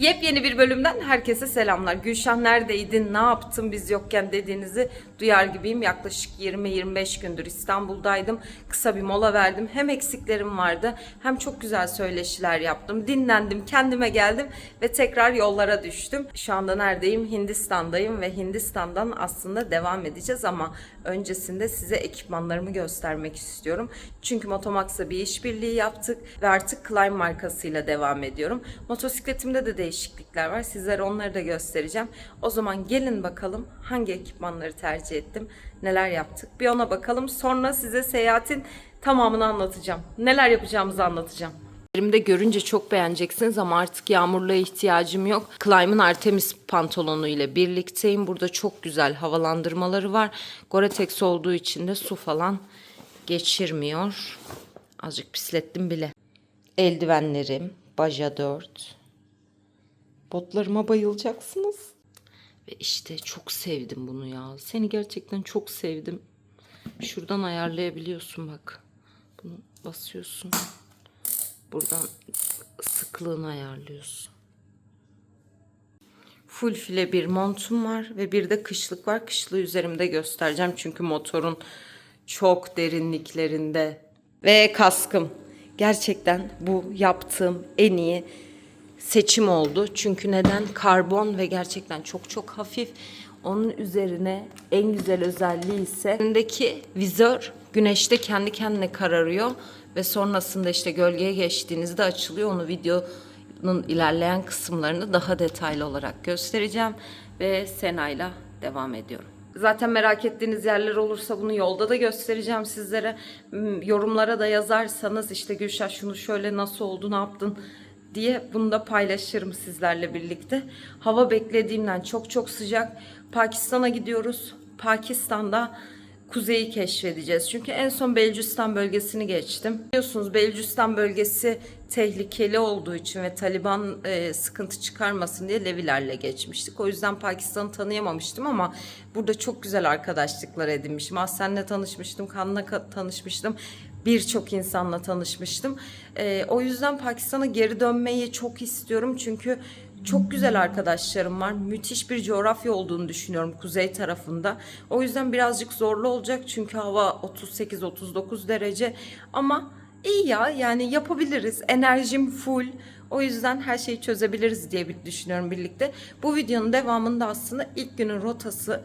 Yepyeni bir bölümden herkese selamlar. Gülşen neredeydin, ne yaptın biz yokken dediğinizi duyar gibiyim. Yaklaşık 20-25 gündür İstanbul'daydım. Kısa bir mola verdim. Hem eksiklerim vardı hem çok güzel söyleşiler yaptım. Dinlendim, kendime geldim ve tekrar yollara düştüm. Şu anda neredeyim? Hindistan'dayım ve Hindistan'dan aslında devam edeceğiz ama öncesinde size ekipmanlarımı göstermek istiyorum. Çünkü Motomax'la bir işbirliği yaptık ve artık Climb markasıyla devam ediyorum. Motosikletimde de değişiklikler var. Sizlere onları da göstereceğim. O zaman gelin bakalım hangi ekipmanları tercih ettim, neler yaptık. Bir ona bakalım. Sonra size seyahatin tamamını anlatacağım. Neler yapacağımızı anlatacağım. Elimde görünce çok beğeneceksiniz ama artık yağmurluğa ihtiyacım yok. Climb'ın Artemis pantolonu ile birlikteyim. Burada çok güzel havalandırmaları var. Gore-Tex olduğu için de su falan geçirmiyor. Azıcık pislettim bile. Eldivenlerim, Baja 4. Botlarıma bayılacaksınız. Ve işte çok sevdim bunu ya. Seni gerçekten çok sevdim. Şuradan ayarlayabiliyorsun bak. Bunu basıyorsun. Buradan sıklığını ayarlıyorsun. Full file bir montum var ve bir de kışlık var. Kışlığı üzerimde göstereceğim çünkü motorun çok derinliklerinde. Ve kaskım. Gerçekten bu yaptığım en iyi seçim oldu. Çünkü neden? Karbon ve gerçekten çok çok hafif. Onun üzerine en güzel özelliği ise önündeki vizör güneşte kendi kendine kararıyor ve sonrasında işte gölgeye geçtiğinizde açılıyor. Onu videonun ilerleyen kısımlarını daha detaylı olarak göstereceğim ve Sena'yla devam ediyorum. Zaten merak ettiğiniz yerler olursa bunu yolda da göstereceğim sizlere. Yorumlara da yazarsanız işte Gülşah şunu şöyle nasıl oldu ne yaptın diye bunu da paylaşırım sizlerle birlikte. Hava beklediğimden çok çok sıcak. Pakistan'a gidiyoruz. Pakistan'da kuzeyi keşfedeceğiz. Çünkü en son Belucistan bölgesini geçtim. Biliyorsunuz Belucistan bölgesi tehlikeli olduğu için ve Taliban e, sıkıntı çıkarmasın diye Levilerle geçmiştik. O yüzden Pakistan'ı tanıyamamıştım ama burada çok güzel arkadaşlıklar edinmişim. Ahsen'le tanışmıştım, Kan'la ka- tanışmıştım birçok insanla tanışmıştım. Ee, o yüzden Pakistan'a geri dönmeyi çok istiyorum çünkü çok güzel arkadaşlarım var. Müthiş bir coğrafya olduğunu düşünüyorum kuzey tarafında. O yüzden birazcık zorlu olacak çünkü hava 38-39 derece ama iyi ya yani yapabiliriz. Enerjim full. O yüzden her şeyi çözebiliriz diye düşünüyorum birlikte. Bu videonun devamında aslında ilk günün rotası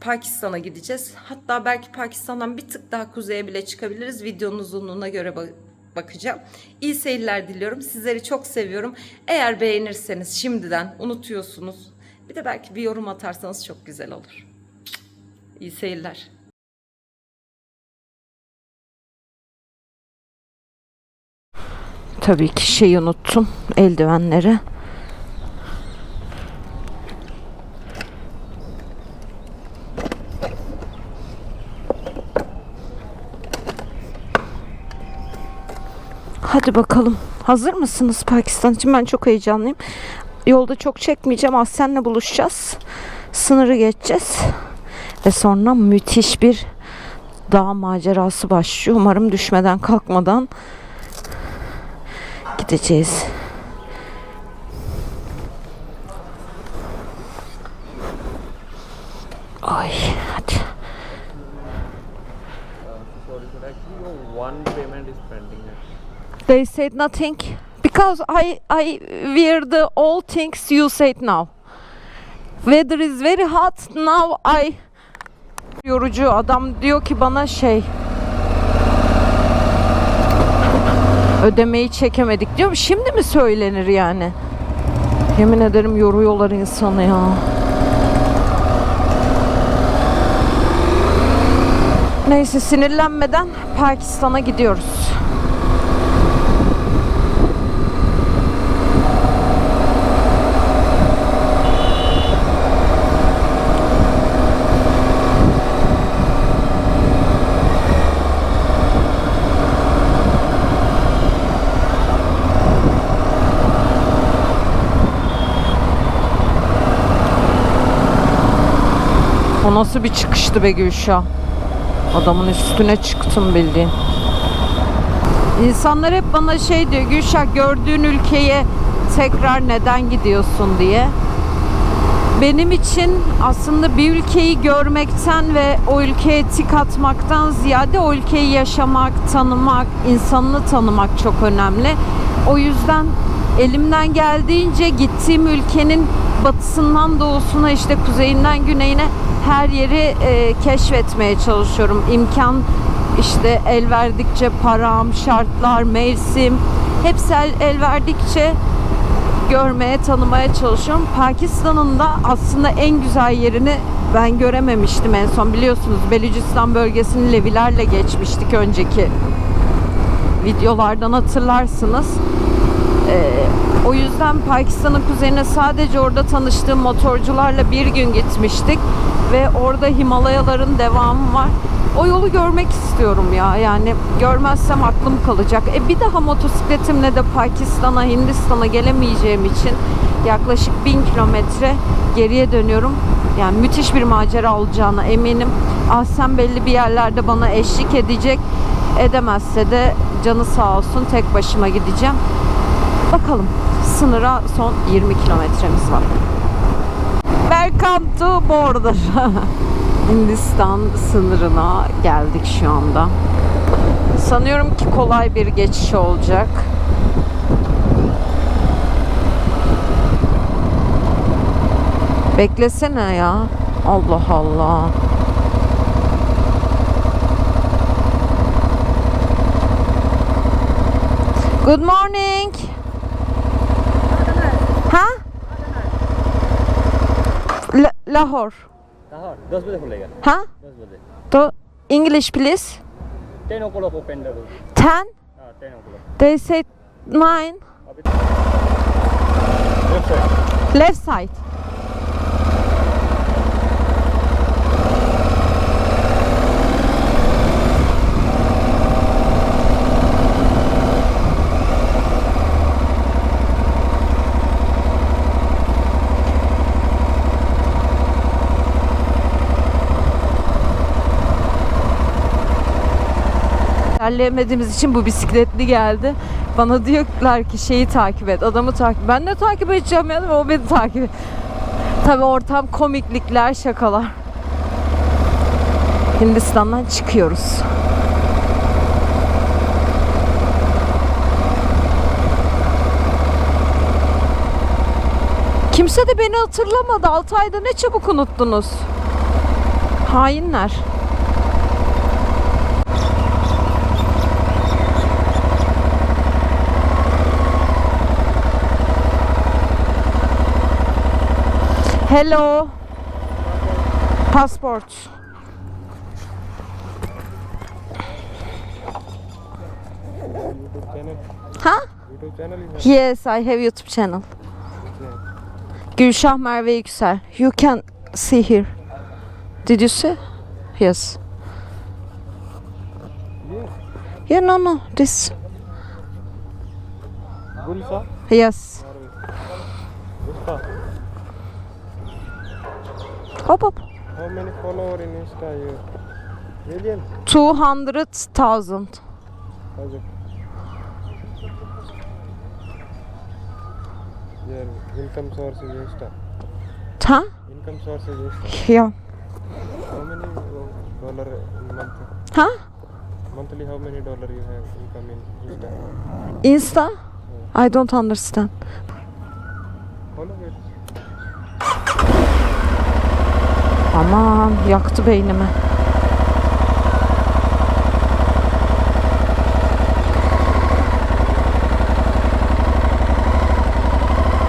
Pakistan'a gideceğiz. Hatta belki Pakistan'dan bir tık daha kuzeye bile çıkabiliriz. Videonun uzunluğuna göre ba- bakacağım. İyi seyirler diliyorum. Sizleri çok seviyorum. Eğer beğenirseniz şimdiden unutuyorsunuz. Bir de belki bir yorum atarsanız çok güzel olur. İyi seyirler. Tabii ki şeyi unuttum. Eldivenleri. Hadi bakalım. Hazır mısınız Pakistan için? Ben çok heyecanlıyım. Yolda çok çekmeyeceğim. Aslen'le buluşacağız. Sınırı geçeceğiz. Ve sonra müthiş bir dağ macerası başlıyor. Umarım düşmeden kalkmadan gideceğiz. Ay hadi. Sorry, sir. Actually, your one payment is pending. here. They said nothing because I I wear the all things you said now. Weather is very hot now I yorucu adam diyor ki bana şey ödemeyi çekemedik diyorum. Şimdi mi söylenir yani? Yemin ederim yoruyorlar insanı ya. Neyse sinirlenmeden Pakistan'a gidiyoruz. O nasıl bir çıkıştı be Gülşah? Adamın üstüne çıktım bildiğin. İnsanlar hep bana şey diyor Gülşah gördüğün ülkeye tekrar neden gidiyorsun diye. Benim için aslında bir ülkeyi görmekten ve o ülkeye tik atmaktan ziyade o ülkeyi yaşamak, tanımak, insanını tanımak çok önemli. O yüzden elimden geldiğince gittiğim ülkenin batısından doğusuna işte kuzeyinden güneyine her yeri e, keşfetmeye çalışıyorum. İmkan işte el verdikçe param, şartlar, mevsim hepsi el, el verdikçe görmeye, tanımaya çalışıyorum. Pakistan'ın da aslında en güzel yerini ben görememiştim en son. Biliyorsunuz Belucistan bölgesini Levilerle geçmiştik önceki videolardan hatırlarsınız. Ee, o yüzden Pakistan'ın kuzeyine sadece orada tanıştığım motorcularla bir gün gitmiştik ve orada Himalayaların devamı var. O yolu görmek istiyorum ya. Yani görmezsem aklım kalacak. E bir daha motosikletimle de Pakistan'a, Hindistan'a gelemeyeceğim için yaklaşık bin kilometre geriye dönüyorum. Yani müthiş bir macera olacağına eminim. Ahsen belli bir yerlerde bana eşlik edecek. Edemezse de canı sağ olsun tek başıma gideceğim. Bakalım. Sınıra son 20 kilometremiz var. Welcome to border. Hindistan sınırına geldik şu anda. Sanıyorum ki kolay bir geçiş olacak. Beklesene ya. Allah Allah. Good morning. हाँ ल- लाहौर हाँ दस बजे खुलेगा हाँ दस बजे तो English please ten o'clock open the ten हाँ टेन ओ clock they say nine left side İlerleyemediğimiz için bu bisikletli geldi. Bana diyorlar ki şeyi takip et, adamı takip Ben de takip edeceğim yani o beni takip et. Tabi ortam komiklikler, şakalar. Hindistan'dan çıkıyoruz. Kimse de beni hatırlamadı. 6 ayda ne çabuk unuttunuz. Hainler. Hello. Passport. İs Yes, I have YouTube channel. Gülşah Merve Yüksel. You can see here. Did you see? Yes. Yeah. No, no. This. Gulsa. Yes. Insta. Hop hop. How many follower in Insta you? Million? 200,000. How's it? Your income source is Insta. Huh? Income source is Insta. Yeah. How many uh, dollar in month? Huh? Monthly, how many dollar you have income in Insta? Insta? I don't understand. Follow it. Aman yaktı beynimi.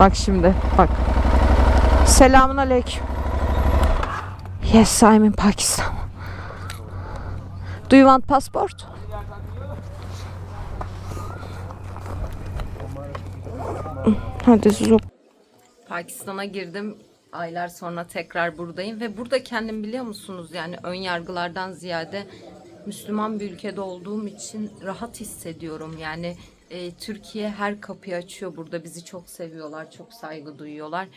Bak şimdi bak. Selamun aleyküm. Yes, I'm in Pakistan. Do you want passport? Hadi zoom. Pakistan'a girdim. Aylar sonra tekrar buradayım ve burada kendim biliyor musunuz yani ön yargılardan ziyade Müslüman bir ülkede olduğum için rahat hissediyorum. Yani e, Türkiye her kapıyı açıyor burada. Bizi çok seviyorlar, çok saygı duyuyorlar.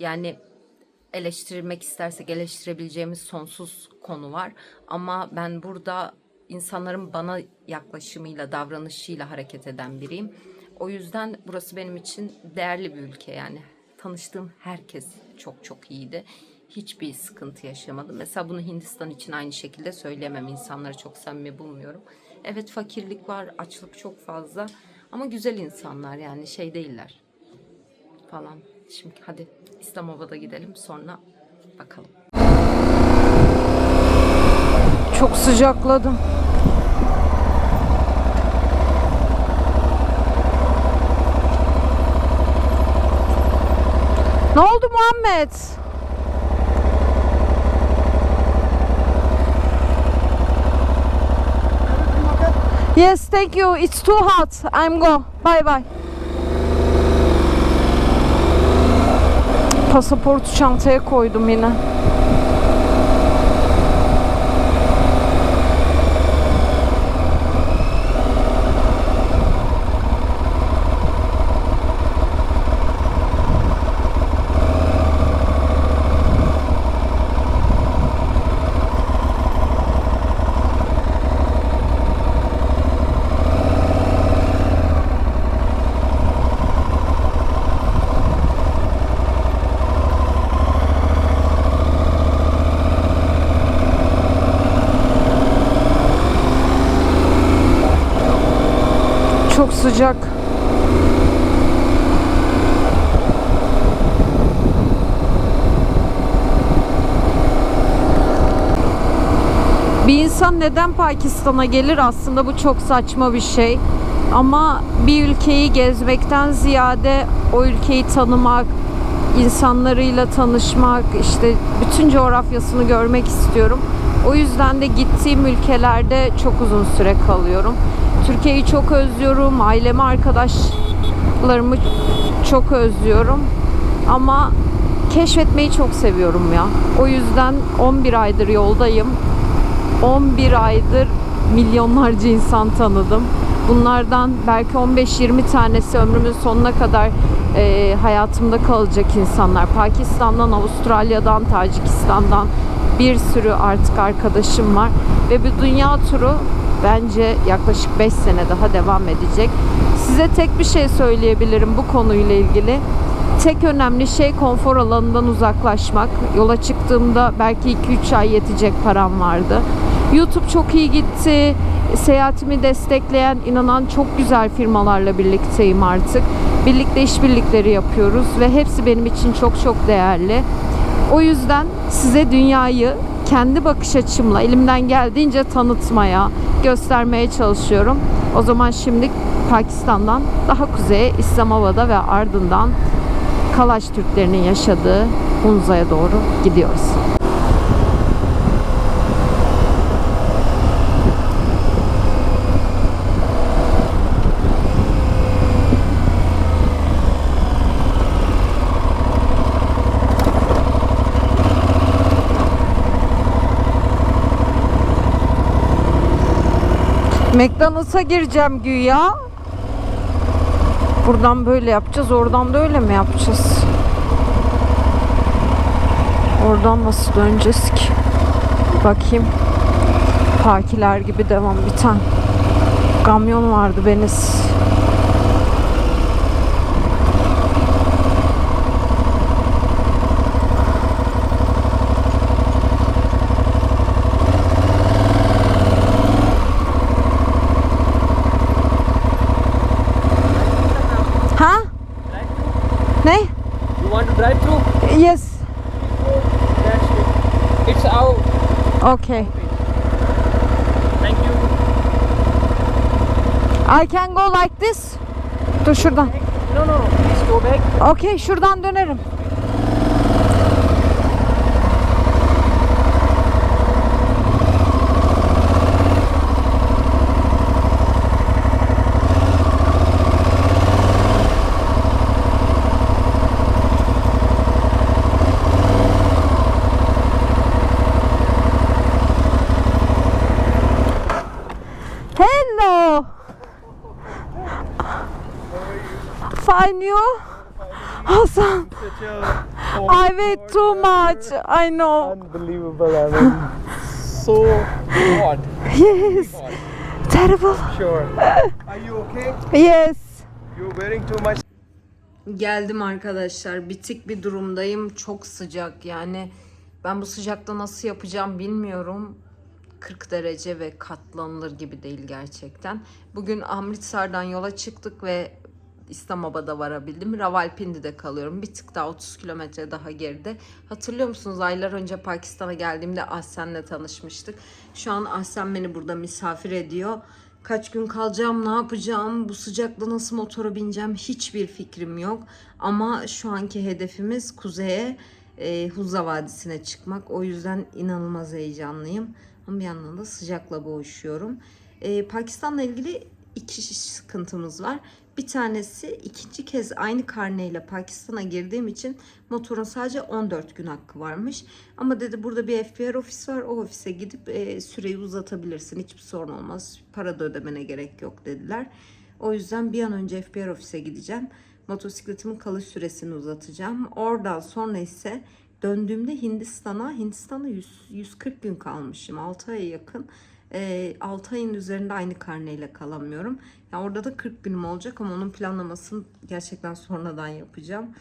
Yani eleştirmek istersek eleştirebileceğimiz sonsuz konu var. Ama ben burada insanların bana yaklaşımıyla, davranışıyla hareket eden biriyim. O yüzden burası benim için değerli bir ülke yani. Tanıştığım herkes çok çok iyiydi. Hiçbir sıkıntı yaşamadım. Mesela bunu Hindistan için aynı şekilde söyleyemem. İnsanları çok samimi bulmuyorum. Evet fakirlik var, açlık çok fazla. Ama güzel insanlar yani şey değiller falan. Şimdi hadi İslamabad'a gidelim sonra bakalım. Çok sıcakladım. Ne oldu Muhammed? Yes, thank you. It's too hot. I'm go. Bye bye. Pasaportu çantaya koydum yine. Çok sıcak. Bir insan neden Pakistan'a gelir aslında bu çok saçma bir şey. Ama bir ülkeyi gezmekten ziyade o ülkeyi tanımak, insanlarıyla tanışmak, işte bütün coğrafyasını görmek istiyorum. O yüzden de gittiğim ülkelerde çok uzun süre kalıyorum. Türkiye'yi çok özlüyorum, ailemi, arkadaşlarımı çok özlüyorum. Ama keşfetmeyi çok seviyorum ya. O yüzden 11 aydır yoldayım. 11 aydır milyonlarca insan tanıdım. Bunlardan belki 15-20 tanesi ömrümün sonuna kadar e, hayatımda kalacak insanlar. Pakistan'dan, Avustralya'dan, Tacikistan'dan bir sürü artık arkadaşım var. Ve bu dünya turu bence yaklaşık 5 sene daha devam edecek. Size tek bir şey söyleyebilirim bu konuyla ilgili. Tek önemli şey konfor alanından uzaklaşmak. Yola çıktığımda belki 2-3 ay yetecek param vardı. YouTube çok iyi gitti. Seyahatimi destekleyen, inanan çok güzel firmalarla birlikteyim artık. Birlikte işbirlikleri yapıyoruz ve hepsi benim için çok çok değerli. O yüzden size dünyayı kendi bakış açımla elimden geldiğince tanıtmaya, göstermeye çalışıyorum. O zaman şimdi Pakistan'dan daha kuzeye İslamabad'a ve ardından Kalaş Türklerinin yaşadığı Hunza'ya doğru gidiyoruz. McDonald's'a gireceğim güya. Buradan böyle yapacağız, oradan da öyle mi yapacağız? Oradan nasıl döneceğiz ki? Bakayım. Pakiler gibi devam bir tane. Kamyon vardı Beniz. Ha? Ne? You want to drive through? Yes. That's it. It's out. Okay. Thank you. I can go like this. Dur şuradan. No, no, no. Please go back. Okey şuradan dönerim. Hello. Fine you? Awesome. I wait too much. I know. Unbelievable. I mean, so hot. Yes. Terrible. Sure. Are you okay? Yes. You're wearing too much. Geldim arkadaşlar. Bitik bir durumdayım. Çok sıcak. Yani ben bu sıcakta nasıl yapacağım bilmiyorum. 40 derece ve katlanılır gibi değil gerçekten. Bugün Amritsar'dan yola çıktık ve İslamabad'a varabildim. Ravalpindi'de kalıyorum. Bir tık daha 30 kilometre daha geride. Hatırlıyor musunuz? Aylar önce Pakistan'a geldiğimde Ahsen'le tanışmıştık. Şu an Ahsen beni burada misafir ediyor. Kaç gün kalacağım, ne yapacağım, bu sıcakta nasıl motora bineceğim hiçbir fikrim yok. Ama şu anki hedefimiz kuzeye, e, Huzza Vadisi'ne çıkmak. O yüzden inanılmaz heyecanlıyım. Ama bir yandan da sıcakla boğuşuyorum. E, Pakistan'la ilgili iki sıkıntımız var. Bir tanesi ikinci kez aynı karneyle Pakistan'a girdiğim için motorun sadece 14 gün hakkı varmış. Ama dedi burada bir FBR ofis var. O ofise gidip e, süreyi uzatabilirsin. Hiçbir sorun olmaz. Para da ödemene gerek yok dediler. O yüzden bir an önce FBR ofise gideceğim. Motosikletimin kalış süresini uzatacağım. Oradan sonra ise döndüğümde Hindistan'a, Hindistan'da 100, 140 gün kalmışım. 6 aya yakın. E, 6 ayın üzerinde aynı karneyle kalamıyorum. Yani orada da 40 günüm olacak ama onun planlamasını gerçekten sonradan yapacağım.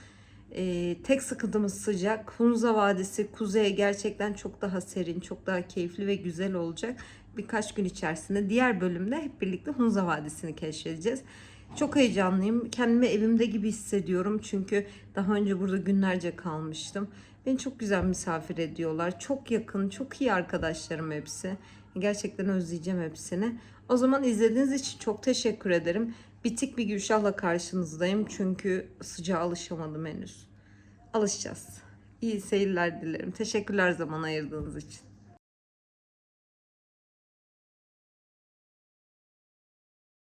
E, tek sıkıntımız sıcak. Hunza Vadisi kuzeye gerçekten çok daha serin, çok daha keyifli ve güzel olacak. Birkaç gün içerisinde diğer bölümde hep birlikte Hunza Vadisi'ni keşfedeceğiz. Çok heyecanlıyım. Kendimi evimde gibi hissediyorum. Çünkü daha önce burada günlerce kalmıştım. Beni çok güzel misafir ediyorlar. Çok yakın, çok iyi arkadaşlarım hepsi. Gerçekten özleyeceğim hepsini. O zaman izlediğiniz için çok teşekkür ederim. Bitik bir Gülşah'la karşınızdayım. Çünkü sıcağa alışamadım henüz. Alışacağız. İyi seyirler dilerim. Teşekkürler zaman ayırdığınız için.